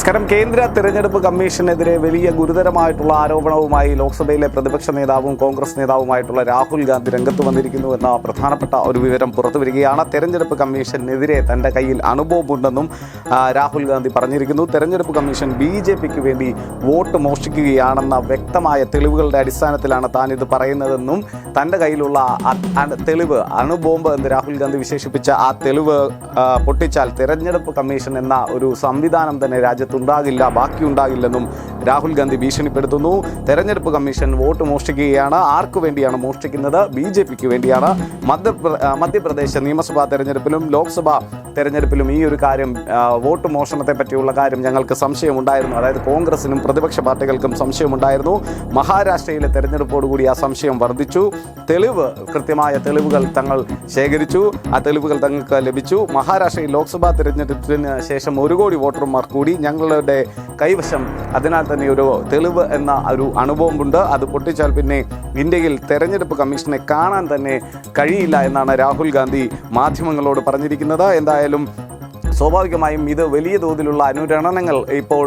നമസ്കാരം. കേന്ദ്ര തെരഞ്ഞെടുപ്പ് കമ്മീഷനെതിരെ വലിയ ഗുരുതരമായിട്ടുള്ള ആരോപണവുമായി ലോക്സഭയിലെ പ്രതിപക്ഷ നേതാവും കോൺഗ്രസ് നേതാവുമായിട്ടുള്ള രാഹുൽ ഗാന്ധി രംഗത്ത് വന്നിരിക്കുന്നു എന്ന പ്രധാനപ്പെട്ട ഒരു വിവരം പുറത്തു വരികയാണ്. തെരഞ്ഞെടുപ്പ് കമ്മീഷനെതിരെ തന്റെ കയ്യിൽ അനുഭവമുണ്ടെന്നും ആ, രാഹുൽ ഗാന്ധി പറഞ്ഞിരിക്കുന്നു. തെരഞ്ഞെടുപ്പ് കമ്മീഷൻ ബി ജെ പിക്ക് വേണ്ടി വോട്ട് മോഷ്ടിക്കുകയാണെന്ന വ്യക്തമായ തെളിവുകളുടെ അടിസ്ഥാനത്തിലാണ് താൻ ഇത് പറയുന്നതെന്നും തന്റെ കയ്യിലുള്ള തെളിവ് അണുബോംബ് എന്ന് രാഹുൽ ഗാന്ധി വിശേഷിപ്പിച്ച ആ തെളിവ് പൊട്ടിച്ചാൽ തെരഞ്ഞെടുപ്പ് കമ്മീഷൻ എന്ന ഒരു സംവിധാനം തന്നെ രാജ്യത്തുണ്ടാകില്ല ബാക്കിയുണ്ടാകില്ലെന്നും രാഹുൽ ഗാന്ധി ഭീഷണിപ്പെടുത്തുന്നു. തെരഞ്ഞെടുപ്പ് കമ്മീഷൻ വോട്ട് മോഷ്ടിക്കുകയാണ്. ആർക്കു വേണ്ടിയാണ് മോഷ്ടിക്കുന്നത്? ബി ജെ പിക്ക് വേണ്ടിയാണ്. മധ്യപ്ര മധ്യപ്രദേശ് നിയമസഭാ തെരഞ്ഞെടുപ്പിലും ലോക്സഭാ തെരഞ്ഞെടുപ്പിലും ഈ ഒരു കാര്യം വോട്ട് മോഷണത്തെ പറ്റിയുള്ള കാര്യം ഞങ്ങൾക്ക് സംശയമുണ്ടായിരുന്നു. അതായത് കോൺഗ്രസിനും പ്രതിപക്ഷ പാർട്ടികൾക്കും സംശയമുണ്ടായിരുന്നു. മഹാരാഷ്ട്രയിലെ തെരഞ്ഞെടുപ്പോടുകൂടി ആ സംശയം വർദ്ധിച്ചു. തെളിവ് കൃത്യമായ തെളിവുകൾ തങ്ങൾ ശേഖരിച്ചു. ആ തെളിവുകൾ തങ്ങൾക്ക് ലഭിച്ചു. മഹാരാഷ്ട്രയിൽ ലോക്സഭാ തെരഞ്ഞെടുപ്പിന് ശേഷം ഒരു കോടി വോട്ടർമാർ കൂടി ഞങ്ങളുടെ കൈവശം. അതിനാൽ തന്നെ ഒരു തെളിവ് എന്ന ഒരു അണുബോംബുണ്ട്. അത് പൊട്ടിച്ചാൽ പിന്നെ ഇന്ത്യയിൽ തെരഞ്ഞെടുപ്പ് കമ്മീഷനെ കാണാൻ തന്നെ കഴിയില്ല എന്നാണ് രാഹുൽ ഗാന്ധി മാധ്യമങ്ങളോട് പറഞ്ഞിരിക്കുന്നത്. എന്തായാലും സ്വാഭാവികമായും ഇത് വലിയ തോതിലുള്ള അനുരണനങ്ങൾ ഇപ്പോൾ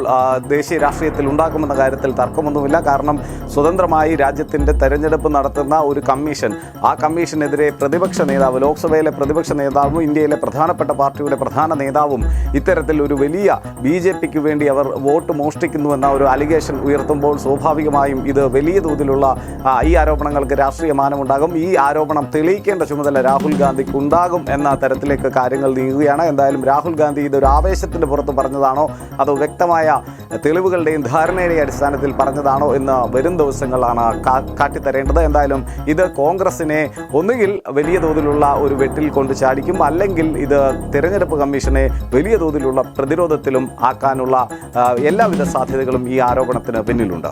ദേശീയ രാഷ്ട്രീയത്തിൽ ഉണ്ടാക്കുമെന്ന കാര്യത്തിൽ തർക്കമൊന്നുമില്ല. കാരണം സ്വതന്ത്രമായി രാജ്യത്തിന്റെ തെരഞ്ഞെടുപ്പ് നടത്തുന്ന ഒരു കമ്മീഷൻ ആ കമ്മീഷനെതിരെ പ്രതിപക്ഷ നേതാവ് ലോക്സഭയിലെ പ്രതിപക്ഷ നേതാവും ഇന്ത്യയിലെ പ്രധാനപ്പെട്ട പാർട്ടിയുടെ പ്രധാന നേതാവും ഇത്തരത്തിൽ ഒരു വലിയ ബി ജെ പിക്ക് വേണ്ടി അവർ വോട്ട് മോഷ്ടിക്കുന്നുവെന്ന ഒരു അലിഗേഷൻ ഉയർത്തുമ്പോൾ സ്വാഭാവികമായും ഇത് വലിയ തോതിലുള്ള ഈ ആരോപണങ്ങൾക്ക് രാഷ്ട്രീയ മാനമുണ്ടാകും. ഈ ആരോപണം തെളിയിക്കേണ്ട ചുമതല രാഹുൽ ഗാന്ധിക്ക് ഉണ്ടാകും എന്ന തരത്തിലേക്ക് കാര്യങ്ങൾ നീങ്ങുകയാണ്. എന്തായാലും രാഹുൽ ഗാന്ധി ഇതൊരു ആവേശത്തിന്റെ പുറത്ത് പറഞ്ഞതാണോ? അതോ വ്യക്തമായ തെളിവുകളുടെയും ധാരണയുടെയും അടിസ്ഥാനത്തിൽ പറഞ്ഞതാണോ എന്ന് വരും ദിവസങ്ങളാണ് കാട്ടിത്തരേണ്ടത്. എന്തായാലും ഇത് കോൺഗ്രസിനെ ഒന്നുകിൽ വലിയ തോതിലുള്ള ഒരു വെട്ടിൽ കൊണ്ട് ചാടിക്കും അല്ലെങ്കിൽ ഇത് തിരഞ്ഞെടുപ്പ് കമ്മീഷനെ വലിയ തോതിലുള്ള പ്രതിരോധത്തിലും ആക്കാനുള്ള എല്ലാവിധ സാധ്യതകളും ഈ ആരോപണത്തിന് പിന്നിലുണ്ട്.